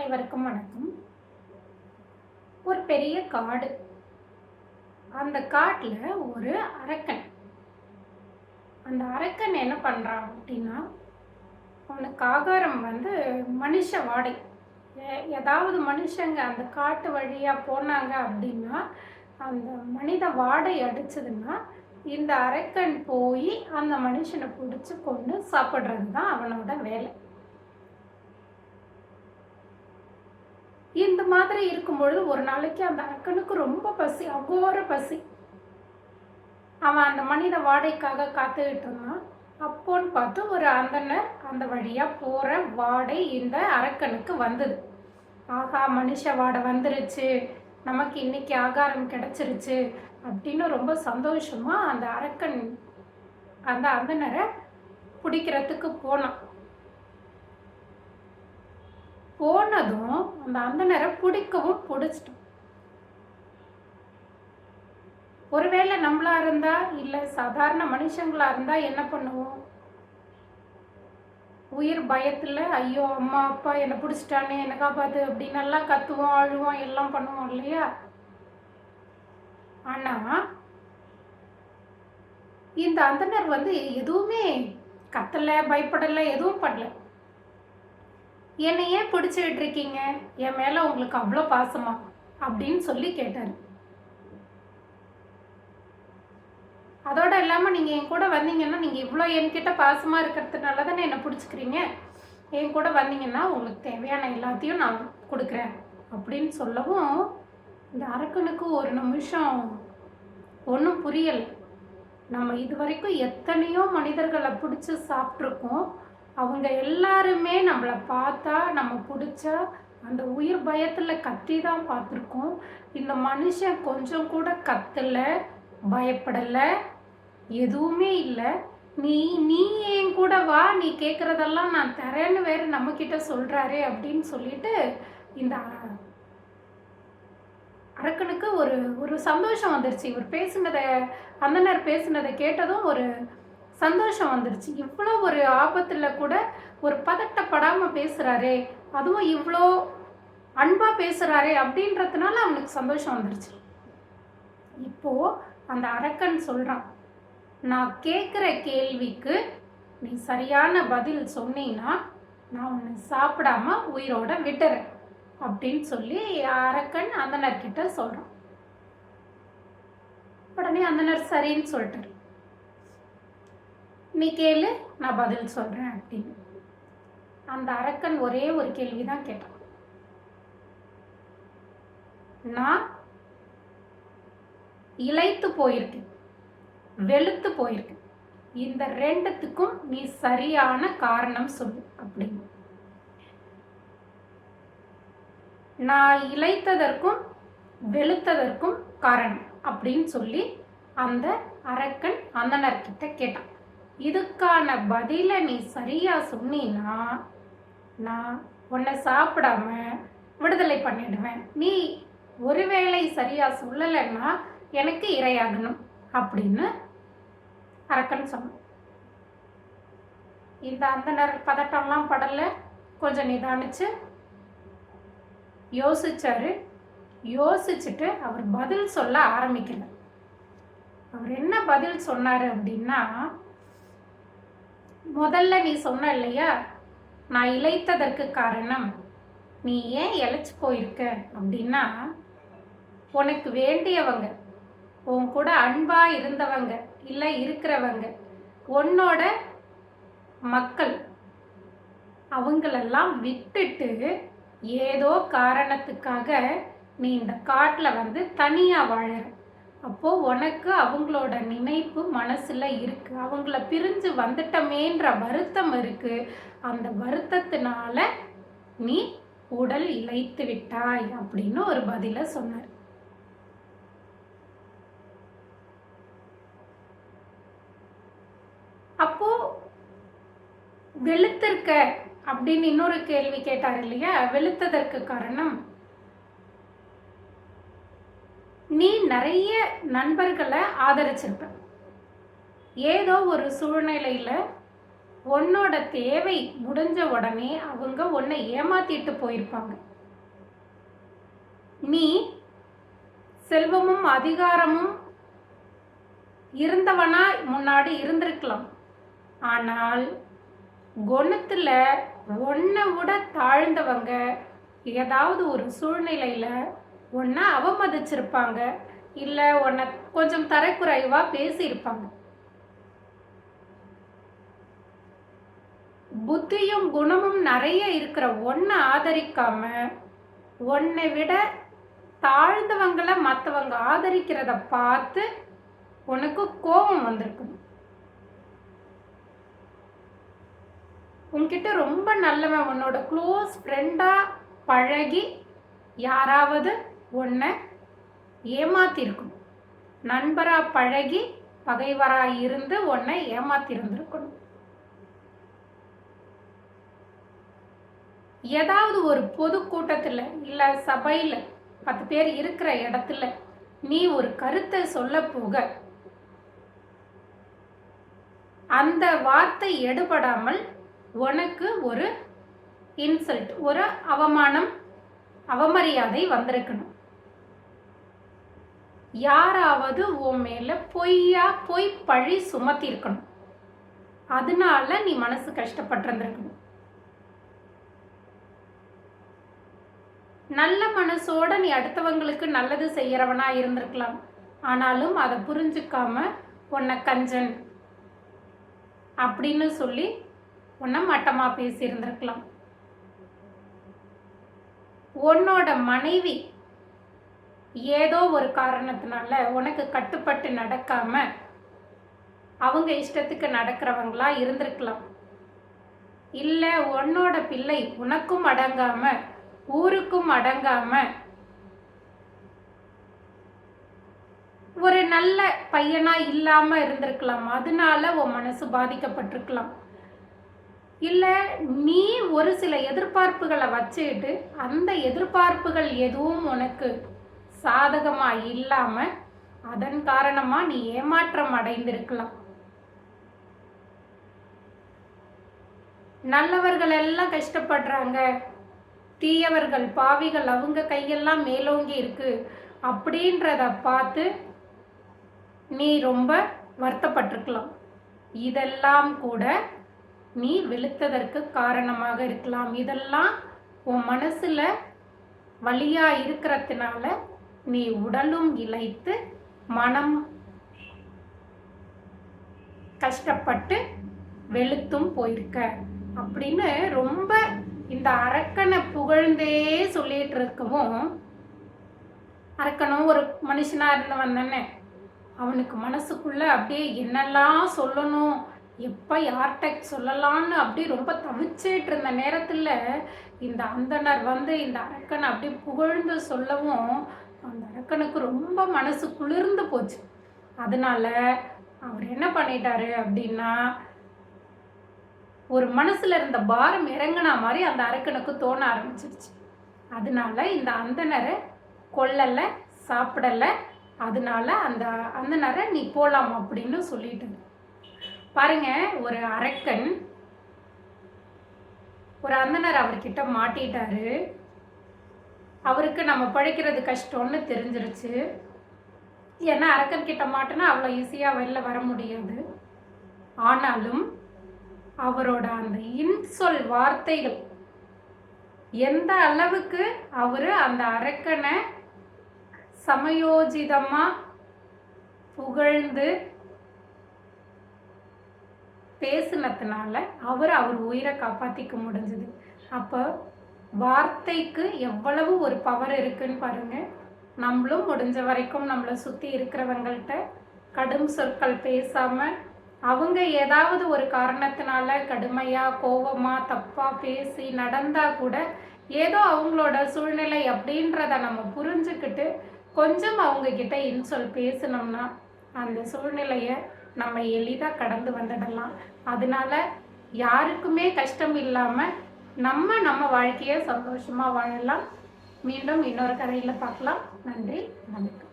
அனைவருக்கும் வணக்கம். ஒரு பெரிய காடு. அந்த காட்டில் ஒரு அரக்கன். அந்த அரக்கன் என்ன பண்ணுறான் அப்படின்னா அவனுக்கு ஆகாரம் வந்து மனுஷ வாடை. ஏதாவது மனுஷங்க அந்த காட்டு வழியாக போனாங்க அப்படின்னா அந்த மனித வாடை அடிச்சதுன்னா இந்த அரக்கன் போய் அந்த மனுஷனை பிடிச்சி கொண்டு சாப்பிட்றது தான் அவனோட வேலை இந்த மாதிரி இருக்கும்பொழுது ஒரு நாளைக்கு அந்த அரக்கனுக்கு ரொம்ப பசி அகோர பசி. அவன் அந்த மனித வாடைக்காக காத்துக்கிட்டு இருந்தான். அப்போன்னு பார்த்து ஒரு அந்தனர் அந்த வழியாக போகிற வாடை இந்த அரக்கனுக்கு வந்தது. ஆகா மனுஷ வாடை வந்துருச்சு. நமக்கு இன்னைக்கு ஆகாரம் கிடச்சிருச்சு அப்படின்னு ரொம்ப சந்தோஷமாக அந்த அரக்கன் அந்த அந்தனரை பிடிக்கிறதுக்கு போனான். போனதும் அந்த அந்தனரை பிடிக்கவும் பிடிச்சிட்டோம். ஒருவேளை நம்மளா இருந்தா இல்ல சாதாரண மனுஷங்களா இருந்தா என்ன பண்ணுவோம்? உயிர் பயத்துல ஐயோ அம்மா அப்பா என்னை பிடிச்சிட்டானே என்னை காப்பாத்து அப்படின்னு எல்லாம் கத்துவோம் அழுவோம் எல்லாம் பண்ணுவோம் இல்லையா? ஆனா இந்த அந்தனர் வந்து எதுவுமே கத்தல பயப்படல எதுவும் பண்ணல. என்னை ஏன் பிடிச்சிக்கிட்டு இருக்கீங்க என் மேலே உங்களுக்கு அவ்வளோ பாசமா? அப்படின்னு சொல்லி கேட்டார். அதோட இல்லாமல் நீங்கள் என் கூட வந்தீங்கன்னா நீங்கள் இவ்வளோ என்கிட்ட பாசமாக இருக்கிறதுனால தானே என்னை பிடிச்சிக்கிறீங்க? என் கூட வந்தீங்கன்னா உங்களுக்கு தேவையான எல்லாத்தையும் நான் கொடுக்குறேன் அப்படின்னு சொல்லவும் இந்த அரக்கனுக்கு ஒரு நிமிஷம் ஒன்றும் புரியலை. நம்ம இது வரைக்கும் எத்தனையோ மனிதர்களை பிடிச்சி சாப்பிட்ருக்கோம் அவங்க எல்லாருமே நம்மளை பார்த்தா நம்ம பிடிச்சா அந்த உயிர் பயத்தில் கத்தி தான் பார்த்துருக்கோம். இந்த மனுஷன் கொஞ்சம் கூட கத்தலை பயப்படலை எதுவுமே இல்லை. நீ நீ என் கூட வா நீ கேட்குறதெல்லாம் நான் தரேன்னு வேறு நம்மக்கிட்ட சொல்கிறாரே அப்படின்னு சொல்லிட்டு இந்த அரக்கனுக்கு ஒரு ஒரு சந்தோஷம் வந்துருச்சு. இவர் பேசுனதை அந்தனர் பேசுனதை கேட்டதும் ஒரு சந்தோஷம் வந்துருச்சு. இவ்வளோ ஒரு ஆபத்தில் கூட ஒரு பதட்டப்படாமல் பேசுகிறாரே அதுவும் இவ்வளோ அன்பாக பேசுகிறாரே அப்படின்றதுனால அவனுக்கு சந்தோஷம் வந்துருச்சு. இப்போது அந்த அரக்கன் சொல்கிறான் நான் கேட்குற கேள்விக்கு நீ சரியான பதில் சொன்னீங்கன்னா நான் உன்னை சாப்பிடாம உயிரோட விட்டுறேன் அப்படின்னு சொல்லி அரக்கன் அந்தனர்கிட்ட சொல்கிறான் உடனே அந்தனர் சரின்னு சொல்லிட்டு நீ கேளு நான் பதில் சொல்கிறேன் அப்படின்னு. அந்த அரக்கன் ஒரே ஒரு கேள்வி தான் கேட்டான். நான் இழைத்து போயிருக்கேன் வெளுத்து போயிருக்கேன். இந்த ரெண்டுத்துக்கும் நீ சரியான காரணம் சொல்லு அப்படின்னு. நான் இழைத்ததற்கும் வெளுத்ததற்கும் காரணம் அப்படின்னு சொல்லி அந்த அரக்கன் அந்தனர்கிட்ட கேட்டான். இதுக்கான பதிலை நீ சரியா சொன்னீன்னா நான் உன்னை சாப்பிடாம விடுதலை பண்ணிடுவேன். நீ ஒருவேளை சரியா சொல்லலைன்னா எனக்கு இரையாகணும் அப்படின்னு அரக்கன் சொன்னான். இந்த அந்தனர் பதட்டம்லாம் படல. கொஞ்சம் நிதானிச்சு யோசிச்சாரு. யோசிச்சுட்டு அவர் பதில் சொல்ல ஆரம்பிக்கல. அவர் என்ன பதில் சொன்னார் அப்படின்னா முதல்ல நீ சொன்ன இல்லையா? நான் இழைத்ததற்கு காரணம் நீ ஏன் இழைச்சி போயிருக்க? அப்படின்னா உனக்கு வேண்டியவங்க உன் கூட அன்பா இருந்தவங்க இல்லை இருக்கிறவங்க உன்னோட மக்கள் அவங்களெல்லாம் விட்டுட்டு ஏதோ காரணத்துக்காக நீ இந்த காட்டில் வந்து தனியாக வாழற. அப்போது உனக்கு அவங்களோட நினைப்பு மனசில் இருக்குது அவங்கள பிரிஞ்சு வந்துட்டமேன்ற வருத்தம் இருக்குது அந்த வருத்தத்தினால நீ உடல் இழைத்து விட்டாய் அப்படின்னு ஒரு பதில சொன்னார். அப்போ வெளுத்திருக்க அப்படின்னு இன்னொரு கேள்வி கேட்டார் இல்லையா? வெளுத்ததற்கு காரணம் நீ நிறைய நண்பர்களை ஆதரிச்சிருப்பேன். ஏதோ ஒரு சூழ்நிலையில் உன்னோட தேவை முடிஞ்ச உடனே அவங்க உன்னை ஏமாத்திட்டு போயிருப்பாங்க. நீ செல்வமும் அதிகாரமும் இருந்தவனா முன்னாடி இருந்திருக்கலாம். ஆனால் குணத்தில் ஒன்றை விட தாழ்ந்தவங்க ஏதாவது ஒரு சூழ்நிலையில் ஒன்றை அவமதிச்சிருப்பாங்க. இல்லை உன்னை கொஞ்சம் தரக்குறைவாக பேசியிருப்பாங்க. புத்தியும் குணமும் நிறைய இருக்கிற ஒன்றை ஆதரிக்காம உன்னை விட தாழ்ந்தவங்களை மற்றவங்க ஆதரிக்கிறத பார்த்து உனக்கு கோபம் வந்திருக்கும். உன்கிட்ட ரொம்ப நல்லவன் உன்னோட க்ளோஸ் ஃப்ரெண்டாக பழகி யாராவது உன்னை ஏமாத்திருக்கணும். நண்பராக பழகி பகைவராக இருந்து உன்னை ஏமாத்திருந்திருக்கணும். ஏதாவது ஒரு பொதுக்கூட்டத்தில் இல்லை சபையில் பத்து பேர் இருக்கிற இடத்துல நீ ஒரு கருத்தை சொல்ல போக அந்த வார்த்தை எடுபடாமல் உனக்கு ஒரு இன்சல்ட் ஒரு அவமானம் அவமரியாதை வந்திருக்கணும். யாராவது உன் மேலே பொய்யா பொய் பழி சுமத்தி இருக்கணும் அதனால நீ மனசு கஷ்டப்பட்டிருந்திருக்கணும். நல்ல மனசோட நீ அடுத்தவங்களுக்கு நல்லது செய்யறவனா இருந்திருக்கலாம். ஆனாலும் அதை புரிஞ்சுக்காம உன்னை கஞ்சன் அப்படின்னு சொல்லி உன்னை மட்டமாக பேசியிருந்திருக்கலாம். உன்னோட மனைவி ஏதோ ஒரு காரணத்தினால உனக்கு கட்டுப்பட்டு நடக்காம அவங்க இஷ்டத்துக்கு நடக்கிறவங்களா இருந்திருக்கலாம். இல்லை உன்னோட பிள்ளை உனக்கும் அடங்காம ஊருக்கும் அடங்காம ஒரு நல்ல பையனா இல்லாம இருந்திருக்கலாம். அதனால உன் மனசு பாதிக்கப்பட்டிருக்கலாம். இல்லை நீ ஒரு சில எதிர்பார்ப்புகளை வச்சுக்கிட்டு அந்த எதிர்பார்ப்புகள் எதுவும் உனக்கு சாதகமாக இல்லாமல் அதன் காரணமாக நீ ஏமாற்றம் அடைந்திருக்கலாம். நல்லவர்கள் எல்லாம் கஷ்டப்படுறாங்க. தீயவர்கள் பாவிகள் அவங்க கையெல்லாம் மேலோங்கி இருக்கு. அப்படின்றத பார்த்து நீ ரொம்ப வருத்தப்பட்டிருக்கலாம். இதெல்லாம் கூட நீ வெளுத்ததற்கு காரணமாக இருக்கலாம். இதெல்லாம் உன் மனசில் வழியாக இருக்கிறதுனால நீ உடலும் இழைத்து மனம் கஷ்டப்பட்டு வெளுத்தும் போயிருக்க. அப்படின்னு ரொம்ப இந்த அரக்கனை புகழ்ந்தே சொல்லிட்டு இருக்கவும் அரக்கனும் ஒரு மனுஷனாக இருந்தவன் வந்தானே அவனுக்கு மனசுக்குள்ள அப்படியே என்னெல்லாம் சொல்லணும் எப்போ யார்கிட்ட சொல்லலான்னு அப்படி ரொம்ப தவிச்சிட்டு இருந்த நேரத்தில் இந்த அந்தனர் வந்து இந்த அரக்கனை அப்படியே புகழ்ந்து சொல்லவும் அந்த அரக்கனுக்கு ரொம்ப மனசு குளிர்ந்து போச்சு. அதனால அவர் என்ன பண்ணிட்டாரு அப்படின்னா ஒரு மனசுல இருந்த பாரம் இறங்கினா மாதிரி அந்த அரக்கனுக்கு தோண ஆரம்பிச்சிருச்சு. அதனால இந்த அந்தனரை கொல்லலை சாப்பிடலை. அதனால அந்த அந்தனரை நீ போகலாம் அப்படின்னு சொல்லிட்டு பாருங்க ஒரு அரக்கன் ஒரு அந்தனர் அவர்கிட்ட மாட்டிட்டாரு. அவருக்கு நம்ம பழைக்கிறது கஷ்டம்னு தெரிஞ்சிருச்சு. ஏன்னா அரக்கன் கிட்ட மாட்டினா அவ்வளோ ஈஸியாக வெளில வர முடியாது. ஆனாலும் அவரோட அந்த இன்சொல் வார்த்தைகள் எந்த அளவுக்கு அவர் அந்த அரக்கனை சமயோஜிதமாக புகழ்ந்து பேசினதுனால அவர் அவர் உயிரை காப்பாற்றிக்க முடிஞ்சது. அப்போ வார்த்தைக்கு எவ்வளவு ஒரு பவர் இருக்குன்னு பாருங்க. நம்மளும் முடிஞ்ச வரைக்கும் நம்மளை சுற்றி இருக்கிறவங்கள்ட்ட கடும் சொற்கள் பேசாமல் அவங்க ஏதாவது ஒரு காரணத்தினால கடுமையாக கோபமாக தப்பாக பேசி நடந்தால் கூட ஏதோ அவங்களோட சூழ்நிலை அப்படின்றத நம்ம புரிஞ்சுக்கிட்டு கொஞ்சம் அவங்கக்கிட்ட இன்சொல் பேசினோம்னா அந்த சூழ்நிலையை நம்ம எளிதாக கடந்து வந்துடலாம். அதனால யாருக்குமே கஷ்டம் இல்லாமல் நம்ம நம்ம வாழ்க்கையை சந்தோஷமாக வாழலாம். மீண்டும் இன்னொரு கதையில் பார்க்கலாம். நன்றி வணக்கம்.